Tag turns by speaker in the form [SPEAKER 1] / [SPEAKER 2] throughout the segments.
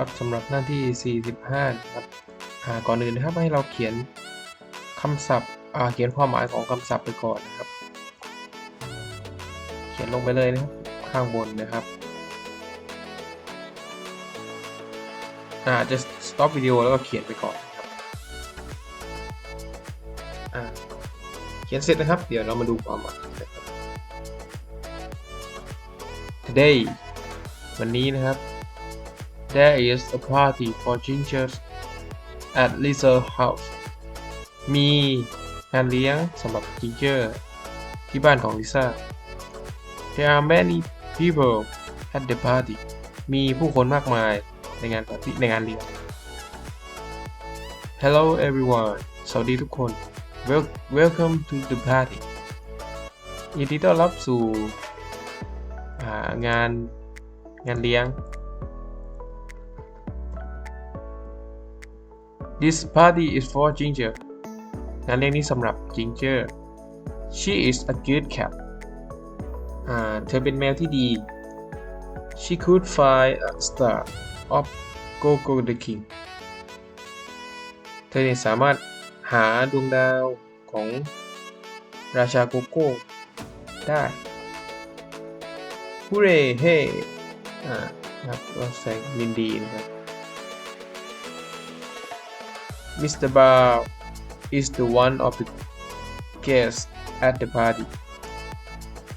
[SPEAKER 1] ครับสำหรับหน้าที่ 45นะครับก่อนอื่นนะครับให้เราเขียนคำศัพท์เขียนความหมายของคำศัพท์ไปก่อนนะครับ เขียนลงไปเลยนะครับข้างบนนะครับอาจะ stop วิดีโอแล้วก็เขียนไปก่อนนะครับเขียนเสร็จนะครับ เดี๋ยวเรามาดูความหมายนะครับ today วันนี้นะครับ there is a party for gingers at Lisa house มีงานเลี้ยงสำหรับ ginger ที่บ้านของ Lisa there are many people at the party มีผู้คนมากมายในงานปาร์ตี้ในงานเลี้ยง hello everyone สวัสดีทุกคน Welcome to the party ยินดีต้อนรับสู่งานงานเลี้ยง This party is for Ginger งานเลี้ยงนี้สำหรับ Ginger She is a good cat เธอเป็นแมวที่ดี She could find a star of Gogo the King เธอเนี่ยสามารถหาดวงดาวของราชาโกโก้ได้ฮูเร่เฮ้อ่าครับก็แสงยินดีนะครับ Mr. Bao is the one of the guests at the party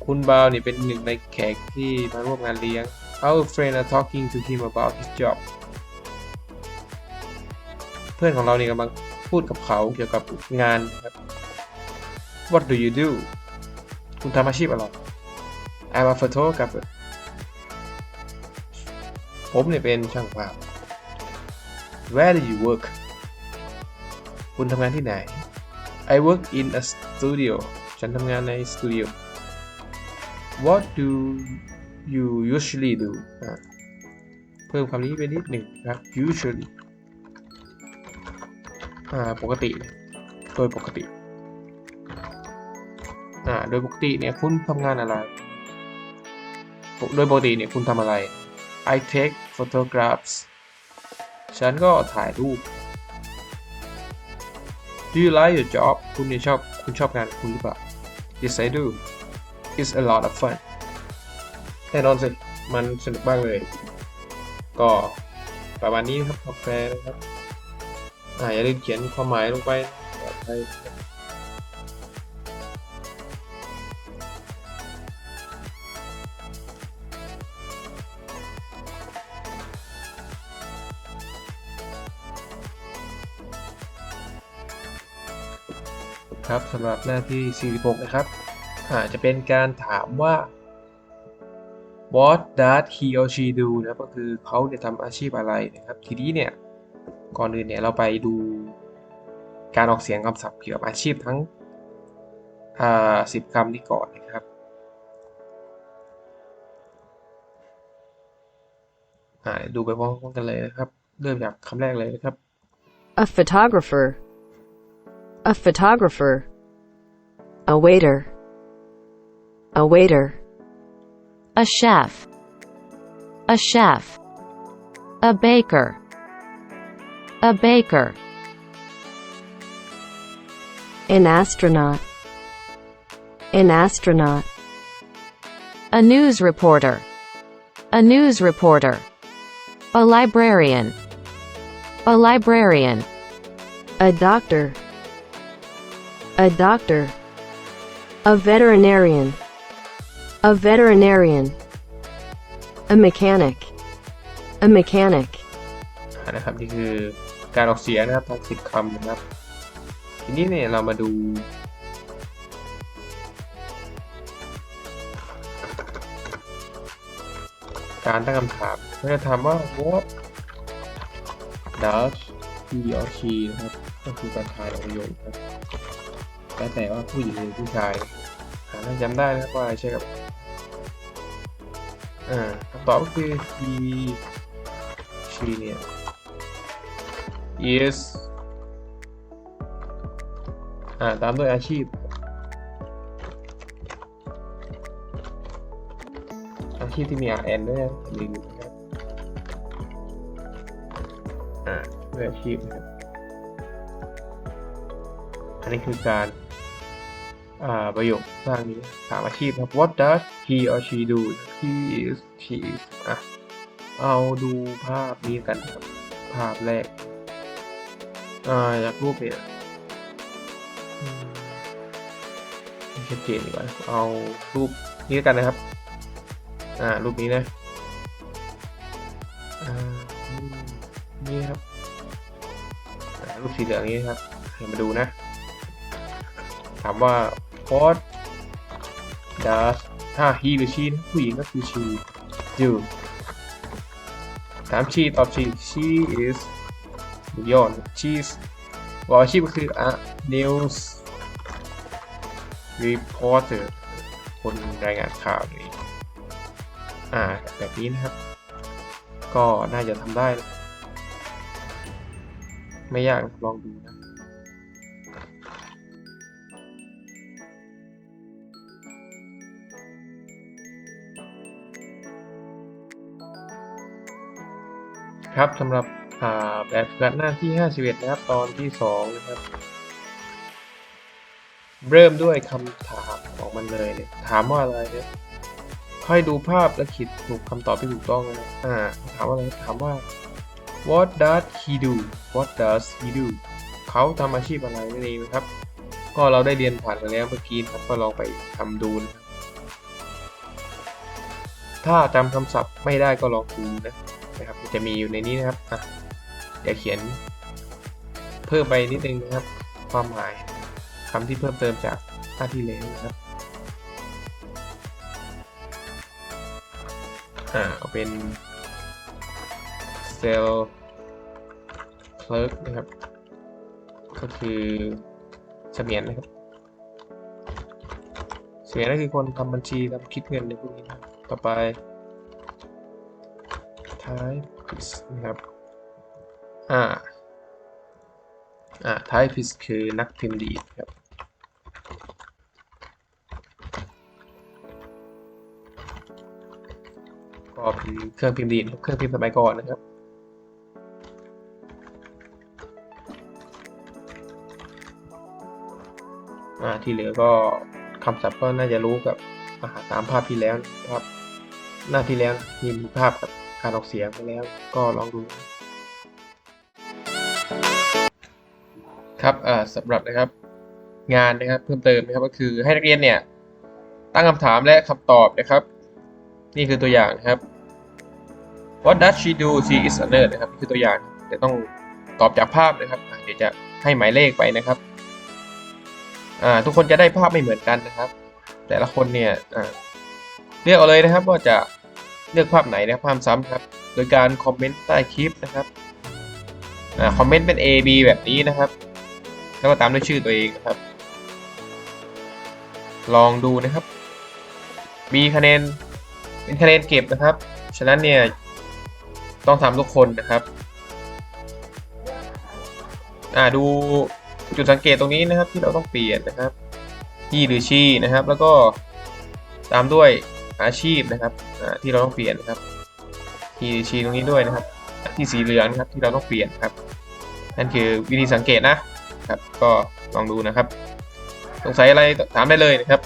[SPEAKER 1] คุณบาวนี่เป็นหนึ่งในแขกที่มาร่วมงานเลี้ยง Our friend are talking to him about his job เพื่อนของเรานี่กำลังพูดกับเขาเกี่ยวกับงานครับ What do you do คุณทำอาชีพอะไร I'm a photographer ผมเนี่ยเป็นช่างภาพ Where do you work คุณทำงานที่ไหน I work in a studio ฉันทำงานในสตูดิโอ What do you usually do เพิ่มคำนี้ไปนิดหนึ่งครับ usually อ่าปกติ โดยปกติอ่าโดยปกติเนี่ยคุณทำงานอะไร โดยปกติเนี่ยคุณทำอะไร I take photographs ฉันก็ถ่ายรูป Do you like your job คุณเนี่ยชอบคุณชอบงานคุณหรือเปล่า Yes I do It's a lot of fun แน่นอนสิมันสนุกมากเลย ก็ประมาณนี้ครับกาแฟนะครับอ่าอย่าลืมเขียนความหมายลงไป ครับสำหรับหน้าที่ 46 นะครับอาจจะเป็นการถามว่า what does he or she do นะครับก็คือเขาเนี่ยทำอาชีพอะไรนะครับ ทีนี้เนี่ย ก่อนอื่นเนี่ยเราไปดูการออกเสียงคำศัพท์เกี่ยวกับอาชีพทั้งอ่าสิบคำนี้ก่อนนะครับดูไปพร้อมกันเลยนะครับ เริ่มจากคำแรกเลยนะครับ
[SPEAKER 2] A photographer. A photographer. A waiter. A waiter.
[SPEAKER 3] A chef. A chef. A baker. A baker.
[SPEAKER 2] An astronaut. An astronaut.
[SPEAKER 3] A news reporter. A news reporter. A librarian. A librarian.
[SPEAKER 2] A doctor. A doctor. A veterinarian. A veterinarian. A mechanic. A mechanic.
[SPEAKER 1] นะครับนี่คือการออกเสียงนะครับทั้งสิบคำนะครับ ทีนี้เนี่ยเรามาดู การตั้งคำถามเราจะถามว่า what does he or she นะครับก็คือการทายประโยคครับ แล้วแต่ว่าผู้หญิงหรือผู้ชายหาถ้าจำได้นะครับว่าใช่กับอ่าคำตอบก็คือ he she เนี่ย is อ่าตามด้วยอาชีพอาชีพที่มี RN ด้วยนะลืมนะครับด้วยอาชีพนะครับ อันนี้คือการ ประโยคสร้างนี้ถามอาชีพครับ What does he or she do he is she is อะเอาดูภาพนี้กันครับ ภาพแรกอ่าจากรูปเนี่ยชัดเจนดีกว่าเอารูปนี้กันนะครับ อ่า รูปนี้นะอ่านี่ครับอ่ารูปสีเหลืองนี้ครับเดี๋ยวมาดูนะ ถามว่า what does ถ้า he หรือ she นผู้หญิงก็คือ she do ถาม she ตอบ she she is ยอน she's บอกอาชีพก็คือ a news reporter คนรายงานข่าวนี่อ่า แบบนี้นะครับ ก็น่าจะทำได้ ไม่ยากลองดูนะ ครับสำหรับแบบฝึกหัดหน้าที่ 51 นะครับ ตอนที่ 2 นะครับ เริ่มด้วยคำถามของมันเลยเนี่ยถามว่าอะไรเนี่ยค่อยดูภาพและคิดถูกคำตอบที่ถูกต้องนะครับอ่าถามว่าอะไรถามว่า what does he do what does he do เขาทำอาชีพอะไรนั่นเองนะครับ ก็เราได้เรียนผ่านกันแล้วเมื่อกี้นะครับก็ลองไปทำดูนะถ้าจำคำศัพท์ไม่ได้ก็ลองดูนะ นะครับจะมีอยู่ในนี้นะครับอะเดี๋ยวเขียนเพิ่มไปนิดนึงนะครับ ความหมายคำที่เพิ่มเติมจากหน้าที่แล้วนะครับอ่าเอาเป็นเซลคลิร์กนะครับ ก็คือเสมียนนะครับเสมียนก็คือคนทำบัญชีทำคิดเงินในพวกนี้นะต่อไป typist นะครับอ่าอ่า typist คือนักพิมพ์ดีดครับก็เป็นเครื่องพิมพ์ดีดเครื่องพิมพ์สมัยก่อนนะครับอ่าที่เหลือก็คำศัพท์ก็น่าจะรู้กับอ่าตามภาพที่แล้วนะครับ หน้าที่แล้วมีภาพกับ การออกเสียงไปแล้วก็ลองดู ครับอ่าสำหรับนะครับงานนะครับเพิ่มเติมนะครับก็คือให้นักเรียนเนี่ยตั้งคำถามและคำตอบนะครับ นี่คือตัวอย่างนะครับ What does she do she is a nurse นะครับนี่คือตัวอย่างเดี๋ยวต้องตอบจากภาพนะครับเดี๋ยวจะให้หมายเลขไปนะครับทุกคนจะได้ภาพไม่เหมือนกันนะครับ แต่ละคนเนี่ยเลือกเอาเลยนะครับว่าจะ เลือกภาพไหนนะครับภาพซ้ำครับ โดยการคอมเมนต์ใต้คลิปนะครับอ่าคอมเมนต์เป็น A B แบบนี้นะครับ แล้วก็ตามด้วยชื่อตัวเองนะครับ ลองดูนะครับ มีคะแนนเป็นคะแนนเก็บนะครับ ฉะนั้นเนี่ยต้องทำทุกคนนะครับอ่าดูจุดสังเกตตรงนี้นะครับที่เราต้องเปลี่ยนนะครับที่หรือชีนะครับ แล้วก็ตามด้วย อาชีพนะครับที่เราต้องเปลี่ยนนะครับที่ชีตรงนี้ด้วยนะครับ ที่สีเหลืองนะครับที่เราต้องเปลี่ยนครับนั่นคือวิธีสังเกตนะครับ ก็ลองดูนะครับ สงสัยอะไรถามได้เลยนะครับ